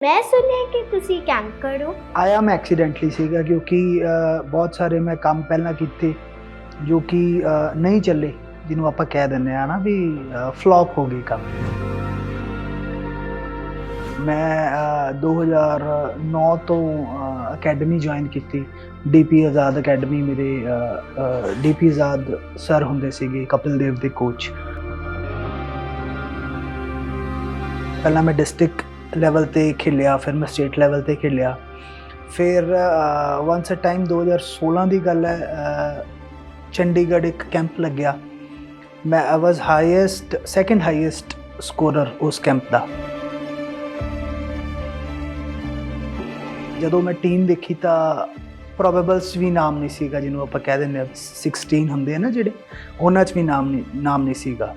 ਮੈਂ ਸੁਣਿਆ ਕਿ ਤੁਸੀਂ ਕੈਂਕਰ ਹੋ। ਆਇਆ ਮੈਂ ਐਕਸੀਡੈਂਟਲੀ ਸੀਗਾ ਕਿਉਂਕਿ ਅ, ਬਹੁਤ ਸਾਰੇ ਮੈਂ ਕੰਮ ਪਹਿਲਾਂ ਕੀਤੇ ਜੋ ਕਿ ਅ, ਨਹੀਂ ਚੱਲੇ ਜਿਹਨੂੰ ਆਪਾਂ ਕਹਿ ਦਿੰਦੇ ਆ ਨਾ ਵੀ ਫਲॉप ਹੋ ਗਈ ਕੰਮ। ਮੈਂ ਅ, 2009 ਤੋਂ ਅਕੈਡਮੀ ਜੁਆਇਨ ਕੀਤੀ। ਡੀਪੀ ਆਜ਼ਾਦ ਅਕੈਡਮੀ ਮੇਰੇ ਡੀਪੀ ਆਜ਼ਾਦ ਸਰ ਹੁੰਦੇ ਸੀਗੇ ਕਪਿਲ ਦੇਵ ਦੇ ਕੋਚ ਪਹਿਲਾਂ ਮੈਂ ਡਿਸਟ੍ਰਿਕਟ ਲੈਵਲ ਤੇ ਖੇਲਿਆ, ਫਿਰ ਮੈਂ ਸਟੇਟ ਲੈਵਲ ਤੇ ਖੇਲਿਆ। ਫਿਰ ਵਾਂਸ ਅ ਟਾਈਮ 2016 ਦੀ ਗੱਲ ਹੈ ਚੰਡੀਗੜ੍ਹ ਇੱਕ ਕੈਂਪ ਲੱਗਿਆ। ਮੈਂ ਆ was highest second highest scorer ਉਸ ਕੈਂਪ ਦਾ। ਜਦੋਂ ਮੈਂ ਟੀਮ ਦੇਖੀ ਤਾਂ ਪ੍ਰੋਬੇਬਲਸ ਵੀ ਨਾਮ ਨਹੀਂ ਸੀਗਾ, ਜਿਹਨੂੰ ਆਪਾਂ ਕਹਿ ਦਿੰਦੇ ਆ 16 ਹੁੰਦੇ ਆ ਨਾ ਜਿਹੜੇ, ਉਹਨਾਂ 'ਚ ਵੀ ਨਾਮ ਨਹੀਂ ਨਾਮ ਨਹੀਂ ਸੀਗਾ।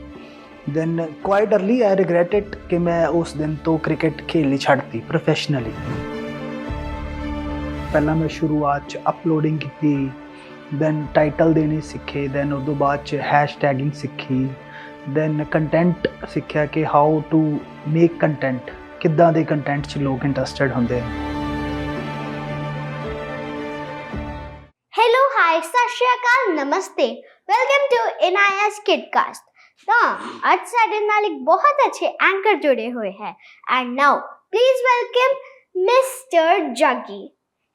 Then quite early I regretted ਕਿ ਮੈਂ ਉਸ ਦਿਨ ਤੋਂ ਕ੍ਰਿਕਟ ਖੇਲਣੀ ਛੱਡਤੀ ਪ੍ਰੋਫੈਸ਼ਨਲੀ ਪਹਿਲਾਂ ਮੈਂ ਸ਼ੁਰੂਆਤ ਚ ਅਪਲੋਡਿੰਗ ਕੀਤੀ ਦੈਨ ਟਾਈਟਲ ਦੇਣੇ ਸਿੱਖੇ ਦੈਨ ਉਸ ਤੋਂ ਬਾਅਦ ਚ ਹੈਸ਼ਟੈਗਿੰਗ ਸਿੱਖੀ ਦੈਨ ਕੰਟੈਂਟ ਸਿੱਖਿਆ ਕਿ ਹਾਊ ਟੂ ਮੇਕ ਕੰਟੈਂਟ ਕਿੱਦਾਂ ਦੇ ਕੰਟੈਂਟ ਚ ਲੋਕ ਇੰਟਰਸਟਿਡ ਹੁੰਦੇ ਨੇ ਹੈਲੋ ਹਾਈ ਸਤਿ ਸ਼੍ਰੀ ਅਕਾਲ ਨਮਸਤੇ ਵੈਲਕਮ ਟੂ ਇਨਾਇਸ ਕਿਡਕਾਸਟ ਤਾਂ ਅੱਜ ਸਾਡੇ ਨਾਲ ਇੱਕ ਬਹੁਤ ਅੱਛੇ ਐਂਕਰ ਜੁੜੇ ਹੋਏ ਹੈ and now please welcome mister Jaggi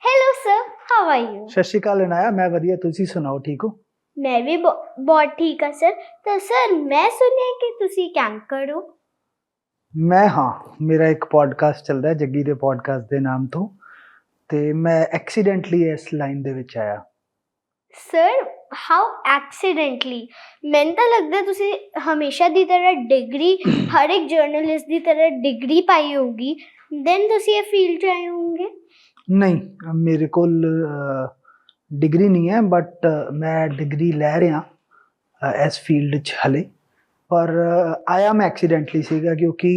hello sir how are you ਸਤਿ ਸ਼੍ਰੀ ਅਕਾਲ ਅਨਾਇਆ ਮੈਂ ਵਧੀਆ ਤੁਸੀਂ ਸੁਣਾਓ ਠੀਕ ਹੋ ਮੈਂ ਵੀ ਬਹੁ- ਬਹੁਤ ਠੀਕ ਹਾਂ ਸਰ ਤਾਂ ਸਰ ਮੈਂ ਸੁਣਿਆ ਕਿ ਤੁਸੀਂ ਕੈਂਕਰ ਹੋ ਮੈਂ ਹਾਂ ਮੇਰਾ ਇੱਕ ਪੋਡਕਾਸਟ ਚੱਲਦਾ ਹੈ ਜੱਗੀ ਦੇ ਪੋਡਕਾਸਟ ਦੇ ਨਾਮ ਤੋਂ ਤੇ ਮੈਂ ਐਕਸੀਡੈਂਟਲੀ ਇਸ ਲਾਈਨ ਦੇ ਵਿੱਚ ਆਇਆ ਸਰ ਹਾਊ ਐਕਸੀਡੈਂਟਲੀ ਮੈਨੂੰ ਤਾਂ ਲੱਗਦਾ ਤੁਸੀਂ ਹਮੇਸ਼ਾ ਦੀ ਤਰ੍ਹਾਂ ਡਿਗਰੀ ਹਰ ਇੱਕ ਜਰਨਲਿਸਟ ਦੀ ਤਰ੍ਹਾਂ ਡਿਗਰੀ ਪਾਈ ਹੋਊਗੀ ਦੈਨ ਤੁਸੀਂ ਇਹ ਫੀਲਡ 'ਚ ਆਏ ਹੋਵੋਗੇ ਨਹੀਂ, ਮੇਰੇ ਕੋਲ ਡਿਗਰੀ ਨਹੀਂ ਹੈ ਬਟ ਮੈਂ ਡਿਗਰੀ ਲੈ ਰਿਹਾ ਇਸ ਫੀਲਡ 'ਚ ਹਲੇ। ਪਰ ਆਇਆ ਮੈਂ ਐਕਸੀਡੈਂਟਲੀ ਸੀਗਾ ਕਿਉਂਕਿ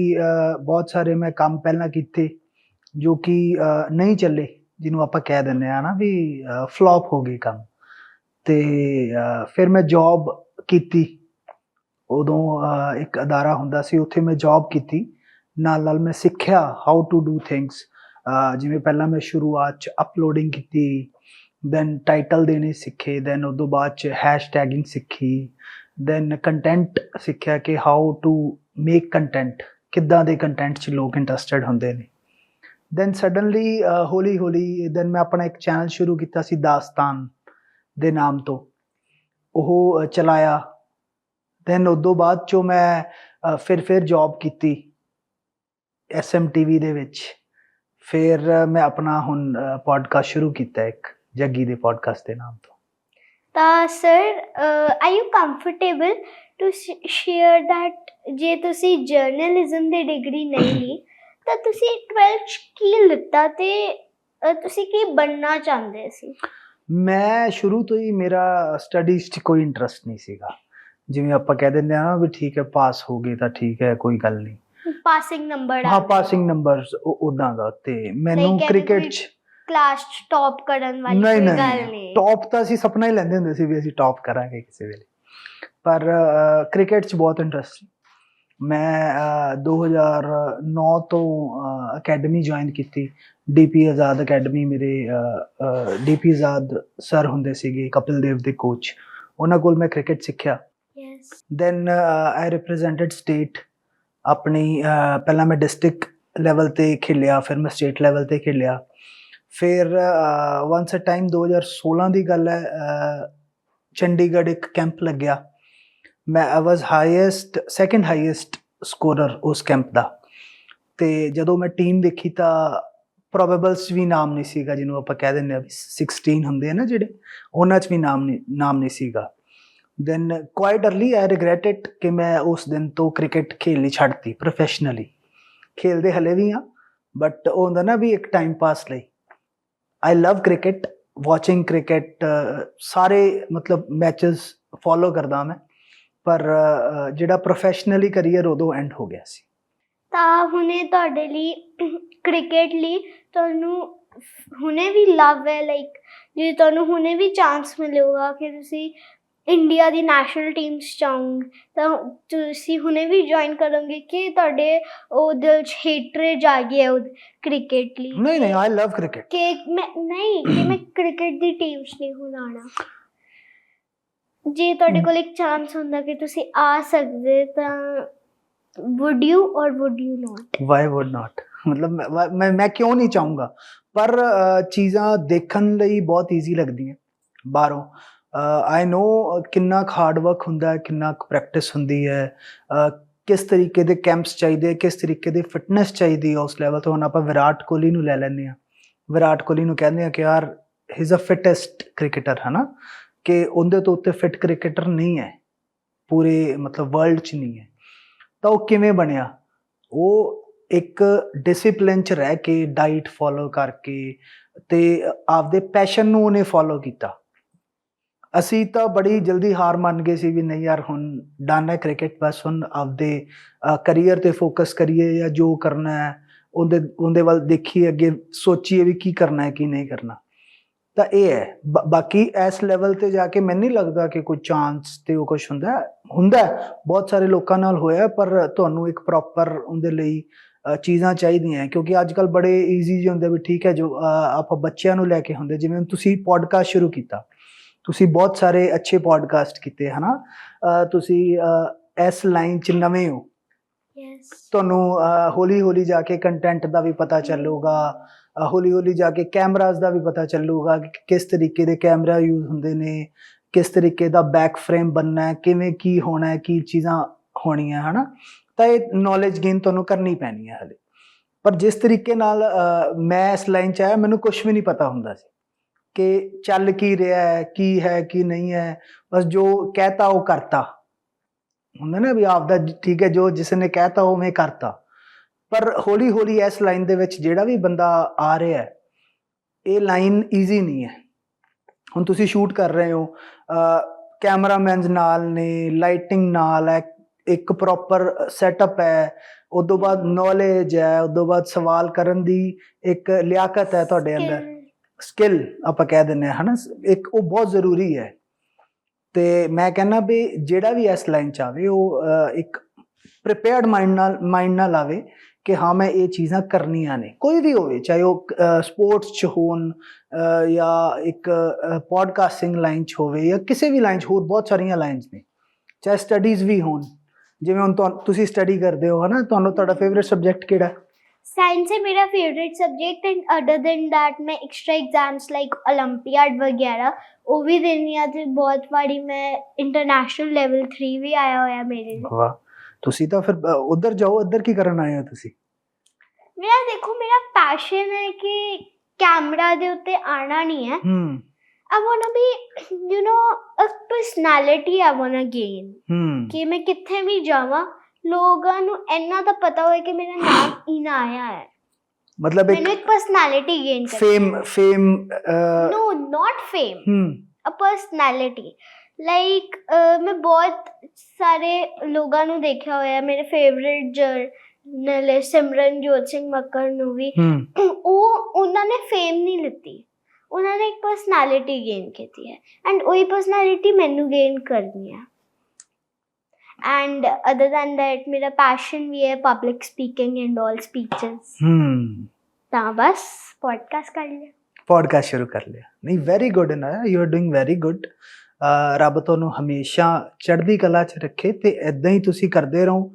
ਬਹੁਤ ਸਾਰੇ ਮੈਂ ਕੰਮ ਪਹਿਲਾਂ ਕੀਤੇ, ਜੋ ਕਿ ਨਹੀਂ ਚੱਲੇ, ਜਿਹਨੂੰ ਆਪਾਂ ਕਹਿ ਦਿੰਦੇ ਆ ਨਾ ਵੀ ਫਲॉप ਹੋ ਗਏ ਕੰਮ। ਤੇ ਫਿਰ ਮੈਂ ਜੌਬ ਕੀਤੀ। ਉਦੋਂ ਇੱਕ ਅਦਾਰਾ ਹੁੰਦਾ ਸੀ, ਉੱਥੇ ਮੈਂ ਜੌਬ ਕੀਤੀ। ਨਾਲ ਨਾਲ ਮੈਂ ਸਿੱਖਿਆ ਹਾਊ ਟੂ ਡੂ ਥਿੰਗਸ ਜਿਵੇਂ ਪਹਿਲਾਂ ਮੈਂ ਸ਼ੁਰੂਆਤ ਚ ਅਪਲੋਡਿੰਗ ਕੀਤੀ ਦੈਨ ਟਾਈਟਲ ਦੇਣੇ ਸਿੱਖੇ ਦੈਨ ਉਸ ਤੋਂ ਬਾਅਦ ਚ ਹੈਸ਼ਟੈਗਿੰਗ ਸਿੱਖੀ ਦੈਨ ਕੰਟੈਂਟ ਸਿੱਖਿਆ ਕਿ ਹਾਊ ਟੂ ਮੇਕ ਕੰਟੈਂਟ ਕਿੱਦਾਂ ਦੇ ਕੰਟੈਂਟ ਚ ਲੋਕ ਇੰਟਰਸਟਿਡ ਹੁੰਦੇ ਨੇ। ਦੈਨ ਸਡਨਲੀ ਹੌਲੀ ਹੌਲੀ ਦੈਨ ਮੈਂ ਆਪਣਾ ਇੱਕ ਚੈਨਲ ਸ਼ੁਰੂ ਕੀਤਾ ਸੀ ਦਾਸਤਾਨ। ਦੇ ਨਾਮ ਤੋਂ। ਉਹ ਚਲਾਇਆ। ਦੈਨ ਉਸ ਬਾਅਦ ਚੋਂ ਮੈਂ ਫਿਰ ਫਿਰ ਜੌਬ ਕੀਤੀ ਐਸਐਮਟੀਵੀ ਦੇ ਵਿੱਚ। ਫਿਰ ਮੈਂ ਆਪਣਾ ਹੁਣ ਪੋਡਕਾਸਟ ਸ਼ੁਰੂ ਕੀਤਾ ਇੱਕ, ਜੱਗੀ ਦੇ ਪੋਡਕਾਸਟ ਦੇ ਨਾਮ ਤੋਂ। ਤਾਂ sir are you comfortable to share that ਜੇ ਤੁਸੀਂ ਜਰਨਲਿਜ਼ਮ ਦੀ ਡਿਗਰੀ ਨਹੀਂ ਲਈ, ਤਾਂ ਤੁਸੀਂ 12th ਕੀ ਲਿੱਤਾ ਤੇ ਤੁਸੀਂ ਕੀ ਬਣਨਾ ਚਾਹੁੰਦੇ ਸੀ? ਮੈਂ ਸ਼ੁਰੂ ਤੋਂ ਹੀ ਮੇਰਾ ਸਟੱਡੀਜ਼ 'ਚ ਕੋਈ ਇੰਟਰਸਟ ਨਹੀਂ ਸੀਗਾ। ਜਿਵੇਂ ਆਪਾਂ ਕਹਿ ਦਿੰਦੇ ਆ ਨਾ ਵੀ ਠੀਕ ਹੈ ਪਾਸ ਹੋ ਗਏ ਤਾਂ ਠੀਕ ਹੈ ਕੋਈ ਗੱਲ ਨਹੀਂ। ਪਾਸਿੰਗ ਨੰਬਰ ਹਾਂ ਪਾਸਿੰਗ ਨੰਬਰਸ ਉਦਾਂ ਦਾ ਤੇ ਮੈਨੂੰ ਕ੍ਰਿਕਟ 'ਚ ਕਲਾਸ 'ਚ ਟੌਪ ਕਰਨ ਵਾਲੀ ਕੋਈ ਗੱਲ ਨਹੀਂ ਨਹੀਂ। ਟੌਪ ਤਾਂ ਅਸੀਂ ਸੁਪਨਾ ਹੀ ਲੈਂਦੇ ਹੁੰਦੇ ਸੀ ਵੀ ਅਸੀਂ ਟੌਪ ਕਰਾਂਗੇ ਕਿਸੇ ਵੇਲੇ। ਪਰ ਕ੍ਰਿਕਟ 'ਚ ਬਹੁਤ ਇੰਟਰਸਟ ਸੀ। ਮੈਂ ਅ, 2009 ਤੋਂ ਅਕੈਡਮੀ ਜੁਆਇਨ ਕੀਤੀ। ਡੀਪੀ ਆਜ਼ਾਦ ਅਕੈਡਮੀ ਮੇਰੇ ਡੀਪੀ ਆਜ਼ਾਦ ਸਰ ਹੁੰਦੇ ਸੀਗੇ ਕਪਿਲ ਦੇਵ ਦੇ ਕੋਚ ਉਹਨਾਂ ਕੋਲ ਮੈਂ ਕ੍ਰਿਕਟ ਸਿੱਖਿਆ। Yes then I represented state ਆਪਣੀ ਪਹਿਲਾਂ ਮੈਂ ਡਿਸਟ੍ਰਿਕਟ ਲੈਵਲ ਤੇ ਖੇਲਿਆ ਫਿਰ ਮੈਂ ਸਟੇਟ ਲੈਵਲ ਤੇ ਖੇਲਿਆ। ਫਿਰ ਵਾਂਸ ਅ ਟਾਈਮ 2016 ਦੀ ਗੱਲ ਹੈ ਚੰਡੀਗੜ੍ਹ ਇੱਕ ਕੈਂਪ ਲੱਗਿਆ। ਮੈਂ I was highest second highest scorer ਉਸ ਕੈਂਪ ਦਾ। ਤੇ ਜਦੋਂ ਮੈਂ ਟੀਮ ਦੇਖੀ ਤਾਂ ਪ੍ਰੋਬੇਬਲਸ ਵੀ ਨਾਮ ਨਹੀਂ ਸੀਗਾ, ਜਿਹਨੂੰ ਆਪਾਂ ਕਹਿ ਦਿੰਦੇ ਆ ਵੀ 16 ਹੁੰਦੇ ਆ ਨਾ ਜਿਹੜੇ, ਉਹਨਾਂ 'ਚ ਵੀ ਨਾਮ ਨਹੀਂ ਨਾਮ ਨਹੀਂ ਸੀਗਾ। Then quite early I regret it ਕਿ ਮੈਂ ਉਸ ਦਿਨ ਤੋਂ ਕ੍ਰਿਕਟ ਖੇਲਣੀ ਛੱਡਤੀ ਪ੍ਰੋਫੈਸ਼ਨਲੀ ਖੇਲਦੇ ਹਲੇ ਵੀ ਆ ਬਟ ਉਹ ਹੁੰਦਾ ਨਾ ਵੀ ਇੱਕ ਟਾਈਮ ਪਾਸ ਲਈ। I love cricket watching cricket ਸਾਰੇ ਮਤਲਬ ਮੈਚਸ ਫੋਲੋ ਕਰਦਾ ਮੈਂ। ਪਰ ਜਿਹੜਾ ਪ੍ਰੋਫੈਸ਼ਨਲੀ ਕੈਰੀਅਰ ਉਦੋਂ ਐਂਡ ਹੋ ਗਿਆ ਸੀ। ਤਾਂ ਹੁਣੇ ਤੁਹਾਡੇ ਲਈ ਕ੍ਰਿਕਟ ਲਈ ਤੁਹਾਨੂੰ ਹੁਣੇ ਵੀ ਲਵ ਹੈ ਲਾਈਕ ਜੇ ਤੁਹਾਨੂੰ ਹੁਣੇ ਵੀ ਚਾਂਸ ਮਿਲੇਗਾ ਕਿ ਤੁਸੀਂ ਇੰਡੀਆ ਦੀ ਨੈਸ਼ਨਲ ਟੀਮਸ ਚਾਹੂੰ ਤਾਂ ਤੁਸੀਂ ਹੁਣੇ ਵੀ ਜੁਆਇਨ ਕਰੋਗੇ ਕਿ ਤੁਹਾਡੇ ਉਹ ਦਿਲ 'ਚ ਹੇਟਰੇਜ ਆ ਗਈ ਹੈ ਉਹ ਕ੍ਰਿਕਟ ਲਈ? ਨਹੀਂ ਨਹੀਂ ਆਈ ਲਵ ਕ੍ਰਿਕਟ ਕਿ ਮੈਂ ਨਹੀਂ ਕਿ ਮੈਂ ਕ੍ਰਿਕਟ ਦੀ ਟੀਮ 'ਚ ਨਹੀਂ ਹੁਣ ਜੇ ਤੁਹਾਡੇ ਕੋਲ ਇੱਕ ਚਾਂਸ ਹੁੰਦਾ ਕਿ ਤੁਸੀਂ ਆ ਸਕਦੇ ਤਾਂ would you or would you not? Why would not ਮਤਲਬ ਮੈਂ- ਮੈਂ ਕਿਉਂ ਨਹੀਂ ਚਾਹੂੰਗਾ? ਪਰ ਚੀਜ਼ਾਂ ਦੇਖਣ ਲਈ ਬਹੁਤ ਈਜ਼ੀ ਲੱਗਦੀਆਂ ਬਾਹਰੋਂ। ਆਈ نو ਕਿੰਨਾ ਹਾਰਡ ਵਰਕ ਹੁੰਦਾ ਹੈ ਕਿੰਨਾ ਪ੍ਰੈਕਟਿਸ ਹੁੰਦੀ ਹੈ। ਕਿਸ ਤਰੀਕੇ ਦੇ ਕੈਂਪਸ ਚਾਹੀਦੇ ਕਿਸ ਤਰੀਕੇ ਦੀ ਫਿਟਨੈਸ ਚਾਹੀਦੀ ਹੈ ਉਸ ਲੈਵਲ ਤੋਂ। ਹੁਣ ਆਪਾਂ ਵਿਰਾਟ ਕੋਹਲੀ ਨੂੰ ਲੈ ਲੈਂਦੇ ਆ ਵਿਰਾਟ ਕੋਹਲੀ ਨੂੰ ਕਹਿੰਦੇ ਆ ਕਿ ਯਾਰ ਹੀ ਇਜ਼ ਅ ਫਿਟੈਸਟ ਕ੍ਰਿਕਟਰ ਹਨਾ? ਕਿ ਉਹਦੇ ਤੋਂ ਉੱਤੇ ਫਿਟ ਕ੍ਰਿਕਟਰ ਨਹੀਂ ਹੈ। ਪੂਰੇ ਮਤਲਬ ਵਰਲਡ 'ਚ ਨਹੀਂ ਹੈ। ਤਾਂ ਉਹ ਕਿਵੇਂ ਬਣਿਆ? ਉਹ ਇੱਕ ਡਿਸਪਲਿਨ ਚ ਰਹਿ ਕੇ ਡਾਈਟ ਫੋਲੋ ਕਰਕੇ ਤੇ ਆਪਦੇ ਪੈਸ਼ਨ ਨੂੰ ਉਹਨੇ ਫੋਲੋ ਕੀਤਾ। ਅਸੀਂ ਤਾਂ ਬੜੀ ਜਲਦੀ ਹਾਰ ਮੰਨ ਗਏ ਸੀ ਵੀ ਨਹੀਂ ਯਾਰ, ਹੁਣ ਡਨ ਹੈ ਕ੍ਰਿਕਟ ਬਸ ਹੁਣ ਆਪਦੇ ਕੈਰੀਅਰ ਤੇ ਫੋਕਸ ਕਰੀਏ ਜਾਂ ਜੋ ਕਰਨਾ ਹੈ, ਉਹਦੇ ਉਹਦੇ ਵੱਲ ਦੇਖੀਏ, ਅੱਗੇ ਸੋਚੀਏ ਵੀ ਕੀ ਕਰਨਾ ਹੈ, ਕੀ ਨਹੀਂ ਕਰਨਾ। ਤਾਂ ਇਹ ਹੈ। ਬਾਕੀ ਇਸ ਲੈਵਲ ਤੇ ਜਾ ਕੇ ਮੈਨੂੰ ਨਹੀਂ ਲੱਗਦਾ ਕਿ ਕੋਈ ਚਾਂਸ ਤੇ ਉਹ ਕੁਝ ਹੁੰਦਾ। ਹੁੰਦਾ ਬਹੁਤ ਸਾਰੇ ਲੋਕਾਂ ਨਾਲ ਹੋਇਆ ਪਰ ਤੁਹਾਨੂੰ ਇੱਕ ਪ੍ਰੋਪਰ ਉਹਦੇ ਲਈ ਚੀਜ਼ਾਂ ਚਾਹੀਦੀਆਂ। ਕਿਉਂਕਿ ਅੱਜ ਕੱਲ ਬੜੇ ਈਜ਼ੀ ਜਿਹੇ ਹੁੰਦੇ ਵੀ ਠੀਕ ਹੈ ਜੋ ਆਪਾਂ ਬੱਚਿਆਂ ਨੂੰ ਲੈ ਕੇ ਹੁੰਦੇ। ਜਿਵੇਂ ਤੁਸੀਂ ਪੋਡਕਾਸਟ ਸ਼ੁਰੂ ਕੀਤਾ। ਤੁਸੀਂ ਬਹੁਤ ਸਾਰੇ ਅੱਛੇ ਪੋਡਕਾਸਟ ਕੀਤੇ ਹਨਾ? ਤੁਸੀਂ ਇਸ ਲਾਈਨ 'ਚ ਨਵੇਂ ਹੋ। ਤੁਹਾਨੂੰ ਹੌਲੀ ਹੌਲੀ ਜਾ ਕੇ ਕੰਟੈਂਟ ਦਾ ਵੀ ਪਤਾ ਚੱਲੂਗਾ। ਹੌਲੀ ਹੌਲੀ ਜਾ ਕੇ ਕੈਮਰਾਜ਼ ਦਾ ਵੀ ਪਤਾ ਚੱਲੂਗਾ ਕਿ ਕਿਸ ਤਰੀਕੇ ਦੇ ਕੈਮਰਾ ਯੂਜ਼ ਹੁੰਦੇ ਨੇ, ਕਿਸ ਤਰੀਕੇ ਦਾ ਬੈਕ ਫਰੇਮ ਬਣਨਾ ਹੈ, ਕਿਵੇਂ ਕੀ ਹੋਣਾ ਹੈ, ਕੀ ਚੀਜ਼ਾਂ ਹੋਣੀਆਂ, ਹਨਾ? ਤਾਂ ਇਹ ਨੌਲੇਜ ਗੇਨ ਤੁਹਾਨੂੰ ਕਰਨੀ ਪੈਣੀ ਹੈ ਹਲੇ। ਪਰ ਜਿਸ ਤਰੀਕੇ ਨਾਲ ਮੈਂ ਇਸ ਲਾਈਨ 'ਚ ਆਇਆ, ਮੈਨੂੰ ਕੁਝ ਵੀ ਨਹੀਂ ਪਤਾ ਹੁੰਦਾ ਸੀ ਕਿ ਚੱਲ ਕੀ ਰਿਹਾ ਹੈ, ਕੀ ਹੈ, ਕੀ ਨਹੀਂ ਹੈ। ਬਸ ਜੋ ਕਹਤਾ ਉਹ ਕਰਤਾ। ਹੁੰਦਾ ਨਾ ਵੀ ਆਪਦਾ ਜ- ਠੀਕ ਹੈ, ਜੋ ਜਿਸ ਨੇ ਕਹਿਤਾ ਉਹ ਮੈਂ ਕਰਤਾ। ਪਰ ਹੌਲੀ ਹੌਲੀ ਇਸ ਲਾਈਨ ਦੇ ਵਿੱਚ ਜਿਹੜਾ ਵੀ ਬੰਦਾ ਆ ਰਿਹਾ ਹੈ ਇਹ ਲਾਈਨ ਈਜ਼ੀ ਨਹੀਂ ਹੈ। ਹੁਣ ਤੁਸੀਂ ਸ਼ੂਟ ਕਰ ਰਹੇ ਹੋ ਕੈਮਰਾਮੈਨਸ ਨਾਲ ਨੇ ਲਾਈਟਿੰਗ ਨਾਲ ਹੈ ਇੱਕ ਪ੍ਰੋਪਰ ਸੈਟਅਪ ਹੈ ਉਦੋਂ ਬਾਅਦ ਨੌਲੇਜ ਹੈ ਉਦੋਂ ਬਾਅਦ ਸਵਾਲ ਕਰਨ ਦੀ ਇੱਕ ਲਿਆਕਤ ਹੈ ਤੁਹਾਡੇ ਅੰਦਰ. ਸਕਿੱਲ ਆਪਾਂ ਕਹਿ ਦਿੰਦੇ ਹਾਂ ਹਨਾ? ਇੱਕ ਉਹ ਬਹੁਤ ਜ਼ਰੂਰੀ ਹੈ। ਤੇ ਮੈਂ ਕਹਿੰਦਾ ਵੀ ਜਿਹੜਾ ਵੀ ਇਸ ਲਾਈਨ ਚ ਆਵੇ ਉਹ ਇੱਕ ਪ੍ਰਿਪੇਅਰਡ ਮਾਈਂਡ ਨਾਲ ਮਾਈਂਡ ਨਾਲ ਆਵੇ। ਕਿ ਹਾਂ ਮੈਂ ਇਹ ਚੀਜ਼ਾਂ ਕਰਨੀਆਂ ਨੇ ਕੋਈ ਵੀ ਹੋਵੇ ਚਾਹੇ ਉਹ ਸਪੋਰਟਸ ਚ ਹੋਣ ਅਹ, ਜਾਂ ਇੱਕ ਪੋਡਕਾਸਟਿੰਗ ਲਾਈਨ ਚ ਹੋਵੇ ਜਾਂ ਕਿਸੇ ਵੀ ਲਾਈਨ ਚ ਹੋਰ ਬਹੁਤ ਸਾਰੀਆਂ ਲਾਈਨਸ ਨੇ ਚਾਹੇ ਸਟੱਡੀਜ਼ ਵੀ ਹੋਣ ਜਿਵੇਂ ਹੁਣ ਤੁਹਾਨੂੰ- ਤੁਸੀਂ ਸਟੱਡੀ ਕਰਦੇ ਹੋ ਹਨਾ ਤੁਹਾਨੂੰ ਤੁਹਾਡਾ ਫੇਵਰਿਟ ਸਬਜੈਕਟ ਕਿਹੜਾ ਹੈ? साइंस है मेरा favourite subject and other than that मैं एक्स्ट्रा एग्जाम्स लाइक ओलंपियाड वगैरह वो भी देनी आती बहुत बारी मैं इंटरनेशनल लेवल थ्री भी आया होया मेरे लिए ਵਾਹ ਤੁਸੀਂ ਤਾਂ ਫਿਰ ਉਧਰ ਜਾਓ ਇੱਧਰ ਕੀ ਕਰਨ ਆਏ ਹੋ ਤੁਸੀਂ? ਮੇਰਾ ਦੇਖੋ ਮੇਰਾ ਪੈਸ਼ਨ ਹੈ ਕਿ ਕੈਮਰਾ ਦੇ ਉੱਤੇ ਆਣਾ ਨਹੀਂ ਹੈ। ਹੂੰ। I want to be, you know, a personality I want to ਕਿ ਮੈਂ ਕਿੱਥੇ ਵੀ ਜਾਵਾਂ ਲੋਕਾਂ ਨੂੰ ਇੰਨਾ ਤਾਂ ਪਤਾ ਹੋਵੇ ਕਿ ਮੇਰਾ ਨਾਮ ਇਨਾ ਆਇਆ ਹੈ। ਮਤਲਬ ਇੱਕ ਮੈਨੂੰ ਇੱਕ ਪਰਸਨੈਲਿਟੀ ਗੇਨ ਕਰਨੀ fame fame no not fame hmm uh personality like ਮੈਂ ਬਹੁਤ ਸਾਰੇ ਲੋਕਾਂ ਨੂੰ ਦੇਖਿਆ ਹੋਇਆ ਮੇਰੇ ਫੇਵਰਿਟ ਜਰਨਲਿਸਟ ਸਿਮਰਨਜੋਤ ਸਿੰਘ ਮੱਕੜ ਨੂੰ ਵੀ। ਉਹ ਉਹਨਾਂ ਨੇ ਫੇਮ ਨਹੀਂ ਲਿੱਤੀ। ਉਹਨਾਂ ਨੇ ਇੱਕ ਪਰਸਨੈਲਿਟੀ ਗੇਨ ਕੀਤੀ ਹੈ। ਐਂਡ ਉਹੀ ਪਰਸਨੈਲਿਟੀ ਮੈਨੂੰ ਗੇਨ ਕਰਨੀ ਹੈ। ਐਂਡ ਅਦਰ ਦੈਨ ਦੈਟ ਮੇਰਾ ਪੈਸ਼ਨ ਵੀ ਹੈ public speaking and all speeches ਤਾਂ ਬਸ ਪੋਡਕਾਸਟ ਕਰ ਲਿਆ। ਪੋਡਕਾਸਟ ਸ਼ੁਰੂ ਕਰ ਲਿਆ। ਨਹੀਂ ਵੈਰੀ ਗੁੱਡ ਨਾ you are doing very good ਰੱਬ ਤੁਹਾਨੂੰ ਹਮੇਸ਼ਾ ਚੜ੍ਹਦੀ ਕਲਾ 'ਚ ਰੱਖੇ ਤੇ ਇਦਾਂ ਹੀ ਤੁਸੀਂ ਕਰਦੇ ਰਹੋ।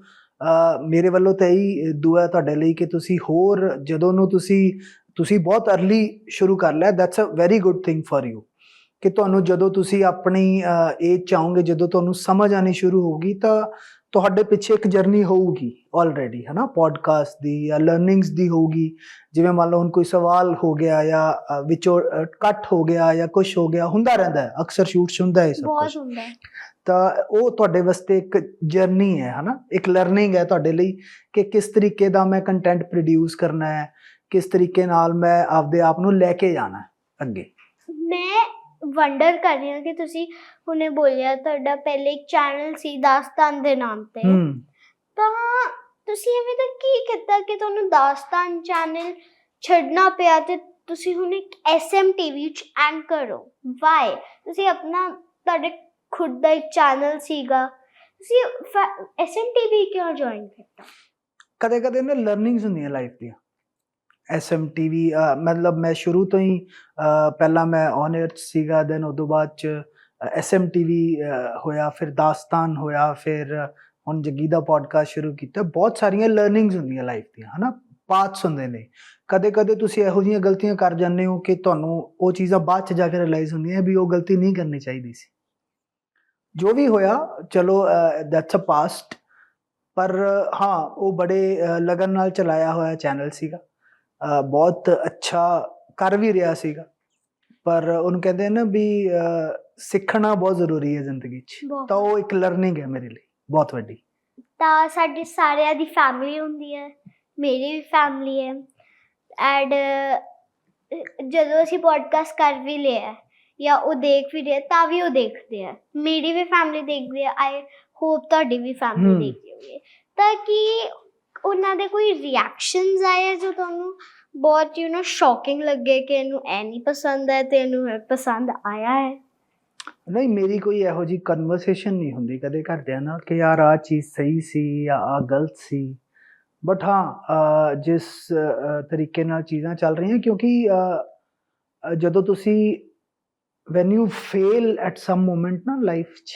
ਮੇਰੇ ਵੱਲੋਂ ਤਾਂ ਇਹੀ ਦੁਆ ਤੁਹਾਡੇ ਲਈ ਕਿ ਤੁਸੀਂ ਹੋਰ ਜਦੋਂ ਨੂੰ ਤੁਸੀਂ ਤੁਸੀਂ ਬਹੁਤ ਅਰਲੀ ਸ਼ੁਰੂ ਕਰ ਲਿਆ that's a very good thing for you ਕਿ ਤੁਹਾਨੂੰ ਜਦੋਂ ਤੁਸੀਂ ਆਪਣੀ ਏਜ ਚਾਹੋਗੇ ਜਦੋਂ ਤੁਹਾਨੂੰ ਸਮਝ ਆਣੀ ਸ਼ੁਰੂ ਹੋਊਗੀ ਤਾਂ ਤੁਹਾਡੇ ਪਿੱਛੇ ਇੱਕ ਜਰਨੀ ਹੋਊਗੀ। ਆਲਰੇਡੀ ਹਨਾ? ਪੋਡਕਾਸਟ ਦੀ ਜਾਂ ਲਰਨਿੰਗਸ ਦੀ ਹੋਊਗੀ। ਜਿਵੇਂ ਮੰਨ ਲਓ ਹੁਣ ਕੋਈ ਸਵਾਲ ਹੋ ਗਿਆ ਜਾਂ ਵਿੱਚੋਂ ਕੱਟ ਹੋ ਗਿਆ ਜਾਂ ਕੁਝ ਹੋ ਗਿਆ ਹੁੰਦਾ ਰਹਿੰਦਾ ਹੈ। ਅਕਸਰ ਸ਼ੂਟਸ ਹੁੰਦਾ ਹੈ ਇਹ ਸਭ ਕੁਝ ਬਹੁਤ ਹੁੰਦਾ ਹੈ। ਤਾਂ ਉਹ ਤੁਹਾਡੇ ਵਾਸਤੇ ਇੱਕ ਜਰਨੀ ਹੈ ਹਨਾ? ਇੱਕ ਲਰਨਿੰਗ ਹੈ ਤੁਹਾਡੇ ਲਈ ਕਿ ਕਿਸ ਤਰੀਕੇ ਦਾ ਮੈਂ ਕੰਟੈਂਟ ਪ੍ਰੋਡਿਊਸ ਕਰਨਾ ਹੈ ਕਿਸ ਤਰੀਕੇ ਨਾਲ ਮੈਂ ਆਪਦੇ ਆਪ ਨੂੰ ਲੈ ਕੇ ਜਾਣਾ ਹੈ ਅੱਗੇ। ਮੈਂ ਵੰਡਰ ਕਰ ਰਹੀ ਹਾਂ ਕਿ ਤੁਸੀਂ ਹੁਣੇ ਬੋਲਿਆ ਤੁਹਾਡਾ ਪਹਿਲੇ ਇੱਕ ਚੈਨਲ ਸੀ ਦਾਸਤਾਨ ਦੇ ਨਾਮ ਤੇ। ਤਾਂ ਤੁਸੀਂ ਐਵੇਂ ਤਾਂ ਕੀ ਕੀਤਾ ਕਿ ਤੁਹਾਨੂੰ ਦਾਸਤਾਨ ਚੈਨਲ ਛੱਡਣਾ ਪਿਆ ਤੇ ਤੁਸੀਂ ਹੁਣ ਇੱਕ ਐਸਐਮ ਟੀਵੀ ਚ ਐਂਕਰ ਹੋ? ਵਾਈ ਤੁਸੀਂ ਆਪਣਾ, ਤੁਹਾਡੇ ਖੁਦ ਦਾ ਇੱਕ ਚੈਨਲ ਸੀਗਾ। ਤੁਸੀਂ ਐਸਐਮਟੀਵੀ ਕਿਉਂ ਜੁਆਇਨ ਕੀਤਾ? ਕਦੇ ਕਦੇ ਨਾ ਲਰਨਿੰਗਸ ਹੁੰਦੀਆਂ ਲਾਈਫ ਦੀਆਂ। ਐਸਐਮਟੀਵੀ ਮਤਲਬ ਮੈਂ ਸ਼ੁਰੂ ਤੋਂ ਹੀ ਪਹਿਲਾਂ ਮੈਂ ਔਨ 에ਅਰ ਸੀਗਾ ਦੈਨ ਉਦੋਂ ਬਾਅਦ ਚ ਐਸਐਮਟੀਵੀ ਹੋਇਆ, ਫਿਰ ਦਾਸਤਾਨ ਹੋਇਆ, ਫਿਰ ਹੁਣ ਜੱਗੀ ਦਾ ਪੋਡਕਾਸਟ ਸ਼ੁਰੂ ਕੀਤਾ ਬਹੁਤ ਸਾਰੀਆਂ ਲਰਨਿੰਗਸ ਹੁੰਦੀਆਂ ਲਾਈਫ ਦੀਆਂ ਹਨਾ? ਪਾਥਸ ਹੁੰਦੇ ਨੇ। ਕਦੇ ਕਦੇ ਤੁਸੀਂ ਇਹੋ ਜਿਹੀਆਂ ਗਲਤੀਆਂ ਕਰ ਜਾਂਦੇ ਹੋ ਕਿ ਤੁਹਾਨੂੰ ਉਹ ਚੀਜ਼ਾਂ ਬਾਅਦ ਚ ਜਾ ਕੇ ਰਿਅਲਾਈਜ਼ ਹੁੰਦੀਆਂ ਵੀ ਉਹ ਗਲਤੀ ਨਹੀਂ ਕਰਨੀ ਚਾਹੀਦੀ ਸੀ। ਜੋ ਵੀ ਹੋਇਆ ਚਲੋ ਦੈਟਸ ਅ ਪਾਸਟ ਪਰ ਹਾਂ ਉਹ ਬੜੇ ਲਗਨ ਨਾਲ ਚਲਾਇਆ ਹੋਇਆ ਚੈਨਲ ਸੀਗਾ। ਬਹੁਤ ਅੱਛਾ ਕਰ ਵੀ ਰਿਹਾ ਸੀਗਾ। ਪਰ ਉਹਨੂੰ ਕਹਿੰਦੇ ਨਾ ਵੀ ਸਿੱਖਣਾ ਬਹੁਤ ਜ਼ਰੂਰੀ ਹੈ ਜ਼ਿੰਦਗੀ 'ਚ। ਤਾਂ ਉਹ ਇੱਕ ਲਰਨਿੰਗ ਹੈ ਮੇਰੇ ਲਈ। ਬਹੁਤ ਵੱਡੀ। ਤਾਂ ਸਾਡੀ ਸਾਰਿਆਂ ਦੀ ਫੈਮਿਲੀ ਹੁੰਦੀ ਹੈ ਮੇਰੀ ਵੀ ਫੈਮਿਲੀ ਹੈ ਐਂਡ ਜਦੋਂ ਅਸੀਂ ਪੋਡਕਾਸਟ ਕਰ ਵੀ ਲਿਆ ਜਾਂ ਉਹ ਦੇਖ ਵੀ ਰਿਹਾ ਤਾਂ ਵੀ ਉਹ ਦੇਖਦੇ ਆ। ਮੇਰੀ ਵੀ ਫੈਮਿਲੀ ਦੇਖਦੀ ਹੈ ਆਈ ਹੋਪ ਤੁਹਾਡੀ ਵੀ ਫੈਮਿਲੀ। ਦੇਖਦੀ ਹੋਵੇ ਤਾਂ ਕਿ ਉਹਨਾਂ ਦੇ ਕੋਈ ਰਿਐਕਸ਼ਨਸ ਆਏ ਆ ਜੋ ਤੁਹਾਨੂੰ ਬਹੁਤ ਯੂ نو ਸ਼ੌਕਿੰਗ ਲੱਗੇ ਕਿ ਇਹਨੂੰ ਇਹ ਨਹੀਂ ਪਸੰਦ ਹੈ ਤੇ ਇਹਨੂੰ ਇਹ ਪਸੰਦ ਆਇਆ ਹੈ? ਨਹੀਂ, ਮੇਰੀ ਕੋਈ ਇਹੋ ਜੀ ਕਨਵਰਸੇਸ਼ਨ ਨਹੀਂ ਹੁੰਦੀ ਕਦੇ ਘਰਦਿਆਂ ਨਾਲ ਕਿ ਯਾਰ ਆ ਚੀਜ਼ ਸਹੀ ਸੀ ਜਾਂ ਆ ਗਲਤ ਸੀ। ਬਟ ਹਾਂ ਜਿਸ ਤਰੀਕੇ ਨਾਲ ਚੀਜ਼ਾਂ ਚੱਲ ਰਹੀਆਂ ਕਿਉਂਕਿ ਜਦੋਂ ਤੁਸੀਂ when you fail at some moment ਨਾ ਲਾਈਫ 'ਚ,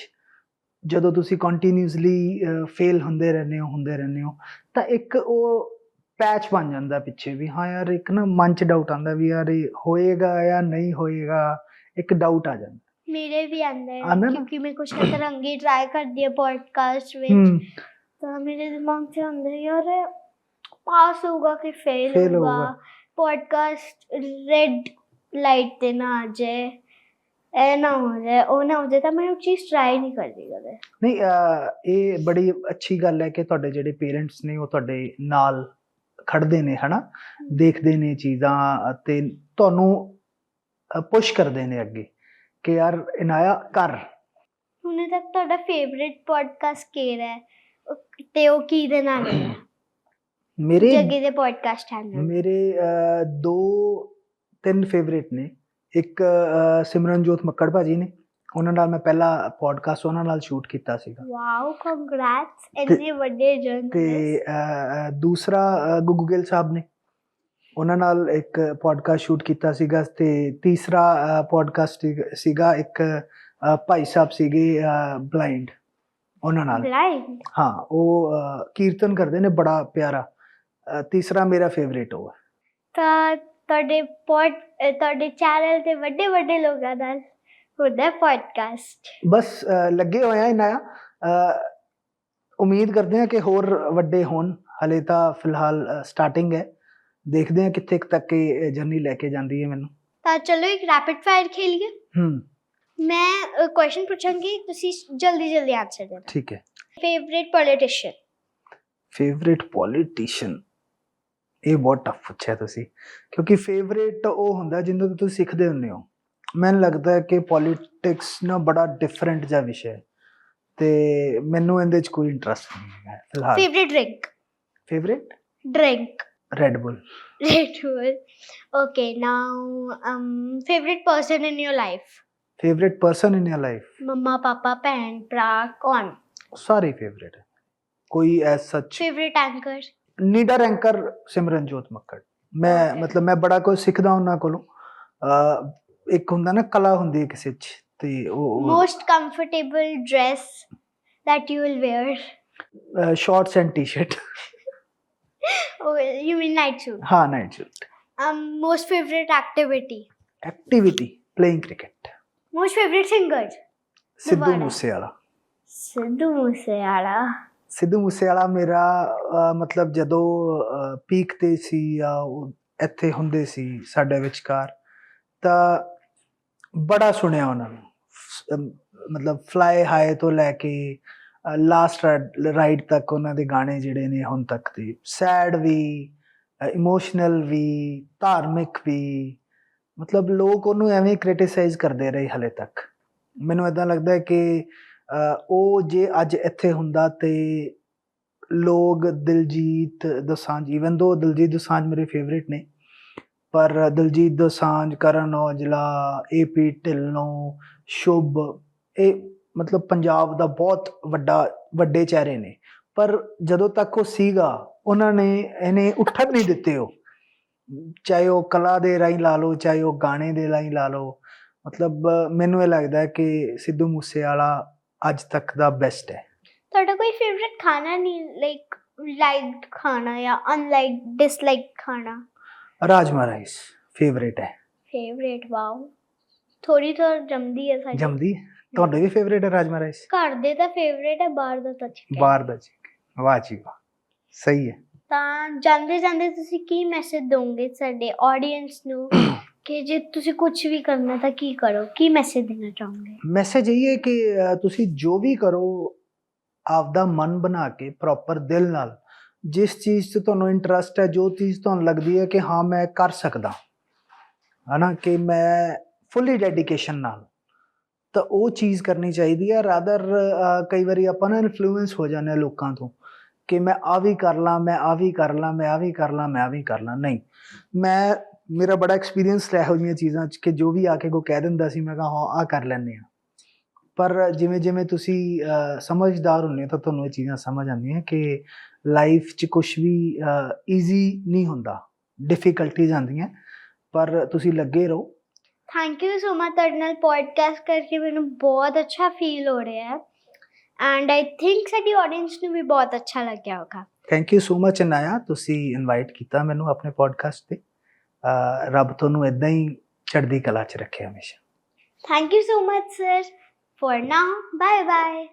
ਜਦੋਂ ਤੁਸੀਂ ਕੰਟੀਨਿਊਸਲੀ ਫੇਲ ਹੁੰਦੇ ਰਹਿੰਦੇ ਹੋ, ਹੁੰਦੇ ਰਹਿੰਦੇ ਹੋ, ਤਾਂ ਇੱਕ ਉਹ ਪੈਚ ਬਣ ਜਾਂਦਾ ਪਿੱਛੇ ਵੀ, ਹਾਂ ਯਾਰ ਇੱਕ ਨਾ ਮਨ 'ਚ ਡਾਊਟ ਆਉਂਦਾ ਵੀ ਯਾਰ ਇਹ ਹੋਏਗਾ ਜਾਂ ਨਹੀਂ ਹੋਏਗਾ, ਇੱਕ ਡਾਊਟ ਆ ਜਾਂਦਾ। ਮੇਰੇ ਵੀ ਅੰਦਰ ਆਉਂਦਾ ਨਾ? ਕਿਉਂਕਿ ਮੈਂ ਕੁਛ ਤਰੰਗੀ ਟਰਾਈ ਕਰਦੀ ਹੈ ਪੋਡਕਾਸਟ ਵਿੱਚ। ਹੂੰ। ਤਾਂ ਮੇਰੇ ਦਿਮਾਗ 'ਚ ਆਉਂਦਾ ਹੈ, ਯਾਰ ਪਾਸ ਹੋਊਗਾ ਕਿ ਫੇਲ Fail ਹੋਊਗਾ? ਹੋਊਗਾ। ਪੋਡਕਾਸਟ ਰੈਡ ਲਾਈਟ ਤੇ ਨਾ ਆ ਜਾਏ ਇਹ ਨਾ ਹੋ ਜਾਏ ਉਹ ਨਾ ਹੋ ਜਾਏ ਤਾਂ ਮੈਂ ਉਹ ਚੀਜ਼ ਟਰਾਈ ਨਹੀਂ ਕਰਦੀ ਕਦੇ। ਨਹੀਂ ਇਹ ਬੜੀ ਅੱਛੀ ਗੱਲ ਹੈ ਕਿ ਤੁਹਾਡੇ ਜਿਹੜੇ ਪੇਰੈਂਟਸ ਨੇ ਉਹ ਤੁਹਾਡੇ ਨਾਲ ਖੜਦੇ ਨੇ ਹਨਾ? ਦੇਖਦੇ ਨੇ ਚੀਜ਼ਾਂ ਤੇ ਤੁਹਾਨੂੰ ਪੁਸ਼ ਕਰਦੇ ਨੇ ਅੱਗੇ। ਕਿ ਯਾਰ ਇਨਾਇਆ ਕਰ। ਹੁਣੇ ਤੱਕ ਤੁਹਾਡਾ ਫੇਵਰਿਟ ਪੋਡਕਾਸਟ ਕਿਹੜਾ ਹੈ? ਉਹ- ਤੇ ਉਹ ਕਿਹਦੇ ਨਾਲ ਹੈ? ਮੇਰੇ ਜੱਗੇ ਦੇ ਪੋਡਕਾਸਟ ਨਾ। ਮੇਰੇ ਅਹ, ਦੋ ਤਿੰਨ ਫੇਵਰੇਟ ਨੇ। ਇੱਕ ਅਹ, ਸਿਮਰਨਜੋਤ ਮੱਕੜ ਭਾਜੀ ਨੇ। ਉਹਨਾਂ ਨਾਲ ਮੈਂ ਪਹਿਲਾ ਪੋਡਕਾਸਟ ਉਹਨਾਂ ਨਾਲ ਸ਼ੂਟ ਕੀਤਾ ਸੀਗਾ। ਵਾਓ ਕੰਗ੍ਰੈਟਸ ਇੰਨੇ ਵੱਡੇ ਜਰਨਲਿਸਟ ਤੇ ਅਹ, ਦੂਸਰਾ ਅਹ, ਗੁੱਗੂ ਗਿੱਲ ਸਾਹਿਬ ਨੇ। ਉਹਨਾਂ ਨਾਲ ਇੱਕ ਪੋਡਕਾਸਟ ਸ਼ੂਟ ਕੀਤਾ ਸੀਗਾ ਤੇ ਤੀਸਰਾ ਪੋਡਕਾਸਟ ਸੀਗਾ ਇੱਕ ਭਾਈ ਸਾਹਿਬ ਸੀਗੇ ਬਲਾਈਂਡ ਉਹਨਾਂ ਨਾਲ। ਬਲਾਈਂਡ ਹਾਂ ਉਹ ਕੀਰਤਨ ਕਰਦੇ ਨੇ ਬੜਾ ਪਿਆਰਾ। ਤੀਸਰਾ ਮੇਰਾ ਫੇਵਰੇਟ ਉਹ ਹੈ। ਤਾਂ ਤੁਹਾਡੇ ਪੋਡ ਤੁਹਾਡੇ ਚੈਨਲ ਤੇ ਵੱਡੇ ਵੱਡੇ ਲੋਕਾਂ ਨਾਲ ਹੁੰਦਾ ਪੋਡਕਾਸਟ ਬਸ ਲੱਗੇ ਹੋਏ ਆ ਇਹਨਾਂ ਉਮੀਦ ਕਰਦੇ ਆ ਕਿ ਹੋਰ ਵੱਡੇ ਹੋਣ। ਹਲੇ ਤਾਂ ਫਿਲਹਾਲ ਸਟਾਰਟਿੰਗ ਹੈ। ਦੇਖਦੇ ਆ ਕਿੱਥੇ ਕੁ ਤੱਕ ਇਹ ਜਰਨੀ ਲੈ ਕੇ ਜਾਂਦੀ ਹੈ ਮੈਨੂੰ। ਤਾਂ ਚਲੋ ਇੱਕ ਰੈਪਿਡ ਫਾਇਰ ਖੇਲੀਏ। ਹੂੰ। ਮੈਂ ਕੁਐਸਚਨ ਪੁੱਛਾਂਗੀ ਤੁਸੀਂ ਜਲਦੀ ਜਲਦੀ ਆਨਸਰ ਦੇਣਾ। ਠੀਕ ਹੈ। ਫੇਵਰਿਟ ਪੋਲੀਟੀਸ਼ੀਅਨ ਫੇਵਰੇਟ ਪੋਲੀਟੀਸ਼ੀਅਨ ਇਹ ਬਹੁਤ ਟਫ ਪੁੱਛਿਆ ਤੁਸੀਂ ਕਿਉਂਕਿ ਫੇਵਰੇਟ ਉਹ ਹੁੰਦਾ ਜਿੰਦੋਂ ਤੋਂ ਤੁਸੀਂ ਸਿੱਖਦੇ ਹੁੰਦੇ ਹੋ। ਮੈਨੂੰ ਲੱਗਦਾ ਹੈ ਕਿ ਪੋਲਿਟਿਕਸ ਨਾ ਬੜਾ ਡਿਫਰੈਂਟ ਜਿਹਾ ਵਿਸ਼ਾ ਹੈ। ਤੇ ਮੈਨੂੰ ਇਹਦੇ 'ਚ ਕੋਈ ਇੰਟਰਸਟ ਨਹੀਂ ਹੈ ਫਿਲਹਾਲ। Favourite drink favourite drink Red Bull Red Bull. Okay, now um favorite person in your life? Favourite person in your life Mama, papa, ਭੈਣ, ਭਰਾ, ਕੌਣ? ਸਾਰੇ ਫੇਵਰੇਟ ਹੈ ਕੋਈ ਐਸ ਸੱਚ Favorite anchor? ਨੀਡਰ anchor Simranjot Makkar ਮੈਂ Okay. ਮਤਲਬ ਮੈਂ ਬੜਾ ਕੁਝ ਸਿੱਖਦਾ ਉਹਨਾਂ ਕੋਲੋਂ ਅਹ, ਇੱਕ ਹੁੰਦਾ ਨਾ ਕਲਾ ਹੁੰਦੀ ਹੈ ਕਿਸੇ 'ਚ ਤੇ ਉਹ Most comfortable dress that you will wear? Shorts and T-shirt You mean night suit? ਹਾਂ night suit Um, most favorite activity? Activity playing cricket Most favorite singer? Sidhu ਦੁਬਾਰਾ। Moosewala Sidhu Moosewala. Sidhu Moosewala ਮੇਰਾ ਅਹ, ਮਤਲਬ ਜਦੋਂ ਪੀਕ ਤੇ ਸੀ ਜਾਂ ਉਹ ਇੱਥੇ ਹੁੰਦੇ ਸੀ ਸਾਡੇ ਵਿਚਕਾਰ ਤਾਂ ਬੜਾ ਸੁਣਿਆ ਉਹਨਾਂ ਨੂੰ ਅਮ, ਮਤਲਬ ਫਲਾਈ ਹਾਈ ਤੋਂ ਲੈ ਕੇ ਲਾਸਟ ਰਾਈਡ ਤੱਕ ਉਹਨਾਂ ਦੇ ਗਾਣੇ ਜਿਹੜੇ ਨੇ ਹੁਣ ਤੱਕ ਦੇ। ਸੈਡ ਵੀ ਇਮੋਸ਼ਨਲ ਵੀ, ਧਾਰਮਿਕ ਵੀ, ਮਤਲਬ ਲੋਕ ਉਹਨੂੰ ਐਵੇਂ ਕ੍ਰਿਟਿਸਾਈਜ਼ ਕਰਦੇ ਰਹੇ ਹਲੇ ਤੱਕ। ਮੈਨੂੰ ਇਦਾਂ ਲੱਗਦਾ ਹੈ ਕਿ ਉਹ ਜੇ ਅੱਜ ਇੱਥੇ ਹੁੰਦਾ ਤੇ ਲੋਕ ਦਿਲਜੀਤ ਦੋਸਾਂਝ ਇਵਨ ਦੋ ਦਿਲਜੀਤ ਦੋਸਾਂਝ ਮੇਰੇ ਫੇਵਰਿਟ ਨੇ, ਪਰ ਦਿਲਜੀਤ ਦੋਸਾਂਝ, ਕਰਨ ਔਜਲਾ ਏਪੀ ਢਿੱਲੋਂ ਸ਼ੁਭ, ਇਹ ਮਤਲਬ ਪੰਜਾਬ ਦਾ ਬਹੁਤ ਵੱਡਾ ਵੱਡੇ ਚਿਹਰੇ ਨੇ। ਪਰ ਜਦੋਂ ਤੱਕ ਉਹ ਸੀਗਾ ਉਹਨਾਂ ਨੇ ਇਹਨੇ ਉੱਠਣ ਨਹੀਂ ਦਿੱਤੇ ਉਹ। ਚਾਹੇ ਉਹ ਕਲਾ ਦੇ ਰਾਹੀਂ ਲਾ ਲਓ ਚਾਹੇ ਉਹ ਗਾਣੇ ਦੇ ਰਾਹੀਂ ਲਾ ਲਓ ਮਤਲਬ ਮੈਨੂੰ ਇਹ ਲੱਗਦਾ ਕਿ ਸਿੱਧੂ ਮੂਸੇਵਾਲਾ ਅੱਜ ਤੱਕ ਦਾ ਬੈਸਟ ਹੈ। ਤੁਹਾਡਾ ਕੋਈ ਫੇਵਰਿਟ ਖਾਣਾ ਨਹੀਂ ਲਾਈਕ ਲਾਈਕਡ ਖਾਣਾ ਜਾਂ ਅਨਲਾਈਕ ਡਿਸਲਾਈਕ ਖਾਣਾ? ਰਾਜਮਾ ਰਾਈਸ ਫੇਵਰੇਟ ਹੈ। ਫੇਵਰੇਟ ਵਾਓ ਥੋੜੀ ਤਾਂ ਜੰਮਦੀ ਹੈ ਸਾਡੀ। ਜਮਦੀ ਤੁਹਾਡੇ ਵੀ ਫੇਵਰੇਟ ਹੈ ਰਾਜਮਾ ਰਾਈਸ ਘਰ ਦੇ ਤਾਂ ਫੇਵਰੇਟ ਹੈ ਬਾਹਰ ਦਾ ਤਾਂ chicken। ਬਾਹਰ ਦਾ ਜੀ। ਵਾਹ ਜੀ ਵਾਹ। ਸਹੀ ਹੈ। ਤਾਂ ਜਾਂਦੇ ਜਾਂਦੇ ਤੁਸੀਂ ਕੀ ਮੈਸੇਜ ਦੋਗੇ ਸਾਡੇ ਆਡੀਅנס ਨੂੰ ਕਿ ਜੇ ਤੁਸੀਂ ਕੁਝ ਵੀ ਕਰਨਾ ਤਾਂ ਕੀ ਕਰੋ? ਕੀ ਮੈਸੇਜ ਦੇਣਾ ਚਾਹੋਗੇ? ਮੈਸੇਜ ਇਹ ਹੈ ਕਿ ਤੁਸੀਂ ਜੋ ਵੀ ਕਰੋ ਆਪਦਾ ਮਨ ਬਣਾ ਕੇ ਪ੍ਰੋਪਰ ਦਿਲ ਨਾਲ ਜਿਸ ਚੀਜ਼ 'ਚ ਤੁਹਾਨੂੰ ਇੰਟਰਸਟ ਹੈ ਜੋ ਚੀਜ਼ ਤੁਹਾਨੂੰ ਲੱਗਦੀ ਹੈ ਕਿ ਹਾਂ ਮੈਂ ਕਰ ਸਕਦਾ। ਹਨਾ ਕਿ ਮੈਂ ਫੁੱਲੀ ਡੈਡੀਕੇਸ਼ਨ ਨਾਲ। ਤਾਂ ਉਹ ਚੀਜ਼ ਕਰਨੀ ਚਾਹੀਦੀ ਹੈ ਰਾਦਰ ਕਈ ਵਾਰੀ ਆਪਾਂ ਨਾ ਇਨਫਲੂਐਂਸ ਹੋ ਜਾਂਦੇ ਹਾਂ ਲੋਕਾਂ ਤੋਂ ਕਿ ਮੈਂ ਆ ਵੀ ਕਰ ਲਾਂ, ਮੈਂ ਆ ਵੀ ਕਰ ਲਾਂ, ਮੈਂ ਆ ਵੀ ਕਰ ਲਾਂ, ਮੈਂ ਆ ਵੀ ਕਰ ਲਾਂ। ਨਹੀਂ, ਮੈਂ, ਮੇਰਾ ਬੜਾ ਐਕਸਪੀਰੀਅੰਸ ਰਿਹਾ ਹੋ ਜਿਹੀਆਂ ਚੀਜ਼ਾਂ 'ਚ ਕਿ ਜੋ ਵੀ ਆ ਕੇ ਕੋ ਕਹਿ ਦਿੰਦਾ ਸੀ, ਮੈਂ ਕਹਾ ਹਾਂ ਆ ਕਰ ਲੈਂਦੇ ਆ ਪਰ ਜਿਵੇਂ ਜਿਵੇਂ ਤੁਸੀਂ ਸਮਝਦਾਰ ਹੁੰਦੇ ਹੋ, ਤਾਂ ਤੁਹਾਨੂੰ ਇਹ ਚੀਜ਼ਾਂ ਸਮਝ ਆਉਂਦੀਆਂ ਕਿ ਲਾਈਫ 'ਚ ਕੁਝ ਵੀ ਈਜ਼ੀ ਨਹੀਂ ਹੁੰਦਾ ਡਿਫਿਕਲਟੀਜ਼ ਆਉਂਦੀਆਂ, ਪਰ ਤੁਸੀਂ ਲੱਗੇ ਰਹੋ। ਥੈਂਕ ਯੂ ਸੋ ਮਚ ਤੁਹਾਡੇ ਨਾਲ ਪੋਡਕਾਸਟ ਕਰਕੇ ਮੈਨੂੰ ਬਹੁਤ ਅੱਛਾ ਫੀਲ ਹੋ ਰਿਹਾ ਹੈ। ਐਂਡ ਆਈ ਥਿੰਕ ਸਾਡੀ ਆਡੀਅנס ਨੂੰ ਵੀ ਬਹੁਤ ਅੱਛਾ ਲੱਗਿਆ ਹੋਗਾ thank you so much Anaya ਤੁਸੀਂ ਇਨਵਾਈਟ ਕੀਤਾ ਮੈਨੂੰ ਆਪਣੇ ਪੋਡਕਾਸਟ ਤੇ। ਰੱਬ ਤੁਹਾਨੂੰ ਇਦਾਂ ਹੀ ਚੜ੍ਹਦੀ ਕਲਾ 'ਚ ਰੱਖੇ ਹਮੇਸ਼ਾ। Thank you so much sir for now bye bye